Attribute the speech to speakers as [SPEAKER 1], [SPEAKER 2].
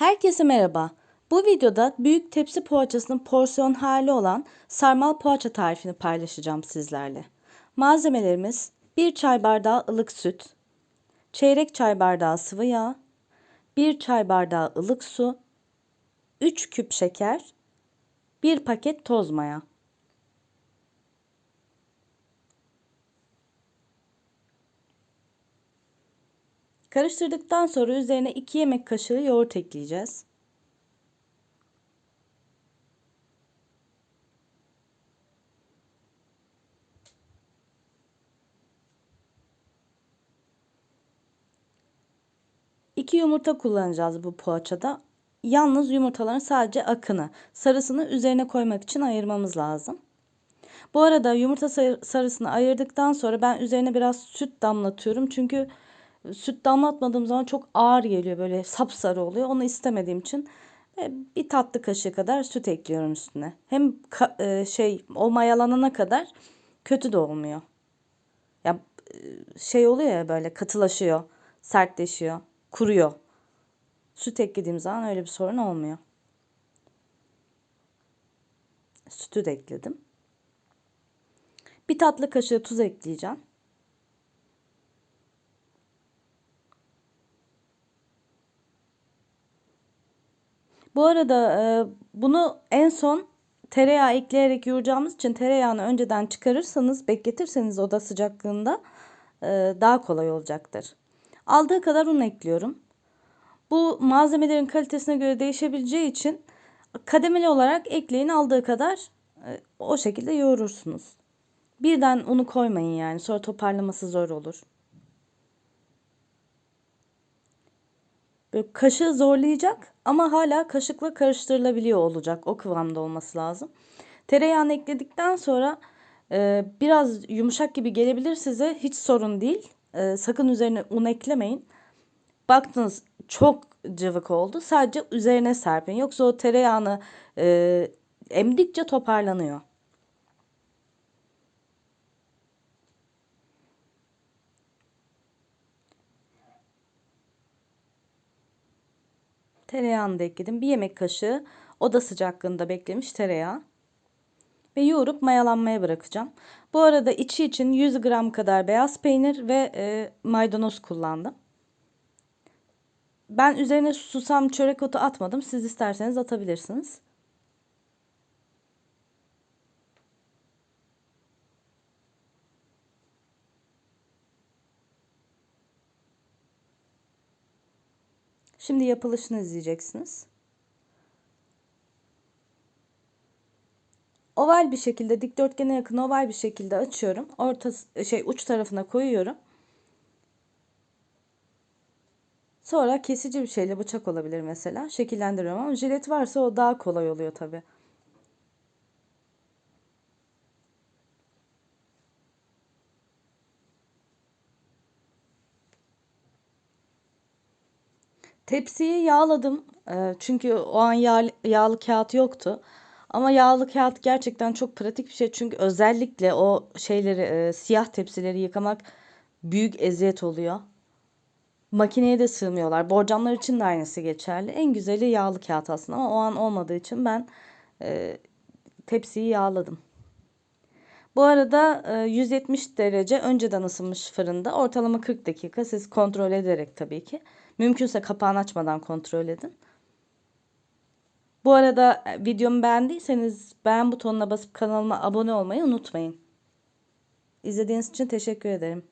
[SPEAKER 1] Herkese merhaba. Bu videoda büyük tepsi poğaçasının porsiyon hali olan sarmal poğaça tarifini paylaşacağım sizlerle. Malzemelerimiz 1 çay bardağı ılık süt, çeyrek çay bardağı sıvı yağ, 1 çay bardağı ılık su, 3 küp şeker, 1 paket toz maya. Karıştırdıktan sonra üzerine 2 yemek kaşığı yoğurt ekleyeceğiz. İki yumurta kullanacağız bu poğaçada. Yalnız yumurtaların sadece akını, sarısını üzerine koymak için ayırmamız lazım. Bu arada yumurta sarısını ayırdıktan sonra ben üzerine biraz süt damlatıyorum. Çünkü süt damlatmadığım zaman çok ağır geliyor böyle sapsarı oluyor. Onu istemediğim için e, bir tatlı kaşığı kadar süt ekliyorum üstüne. Hem e, şey o mayalanana kadar kötü de olmuyor. Ya e, şey oluyor ya böyle katılaşıyor, sertleşiyor, kuruyor. Süt eklediğim zaman öyle bir sorun olmuyor. Sütü de ekledim. Bir tatlı kaşığı tuz ekleyeceğim. Bu arada e, bunu en son tereyağı ekleyerek yoğuracağımız için tereyağını önceden çıkarırsanız, bekletirseniz oda sıcaklığında e, daha kolay olacaktır. Aldığı kadar un ekliyorum. Bu malzemelerin kalitesine göre değişebileceği için kademeli olarak ekleyin aldığı kadar e, o şekilde yoğurursunuz. Birden unu koymayın yani sonra toparlaması zor olur. Böyle kaşığı zorlayacak ama hala kaşıkla karıştırılabiliyor olacak. O kıvamda olması lazım. Tereyağını ekledikten sonra e, biraz yumuşak gibi gelebilir size. Hiç sorun değil. E, sakın üzerine un eklemeyin. Baktınız çok cıvık oldu. Sadece üzerine serpin. Yoksa o tereyağını e, emdikçe toparlanıyor. Tereyağını da ekledim. Bir yemek kaşığı oda sıcaklığında beklemiş tereyağı. Ve yoğurup mayalanmaya bırakacağım. Bu arada içi için 100 gram kadar beyaz peynir ve e, maydanoz kullandım. Ben üzerine susam çörek otu atmadım. Siz isterseniz atabilirsiniz. Şimdi yapılışını izleyeceksiniz. Oval bir şekilde dikdörtgene yakın oval bir şekilde açıyorum. Orta şey uç tarafına koyuyorum. Sonra kesici bir şeyle bıçak olabilir mesela. Şekillendiriyorum ama jilet varsa o daha kolay oluyor tabii. Tepsiyi yağladım. Ee, çünkü o an yağ, yağlı kağıt yoktu. Ama yağlı kağıt gerçekten çok pratik bir şey. Çünkü özellikle o şeyleri, e, siyah tepsileri yıkamak büyük eziyet oluyor. Makineye de sığmıyorlar. Borcamlar için de aynısı geçerli. En güzeli yağlı kağıt aslında ama o an olmadığı için ben e, tepsiyi yağladım. Bu arada 170 e, derece önceden ısınmış fırında ortalama 40 dakika siz kontrol ederek tabii ki. Mümkünse kapağını açmadan kontrol edin. Bu arada e, videomu beğendiyseniz beğen butonuna basıp kanalıma abone olmayı unutmayın. İzlediğiniz için teşekkür ederim.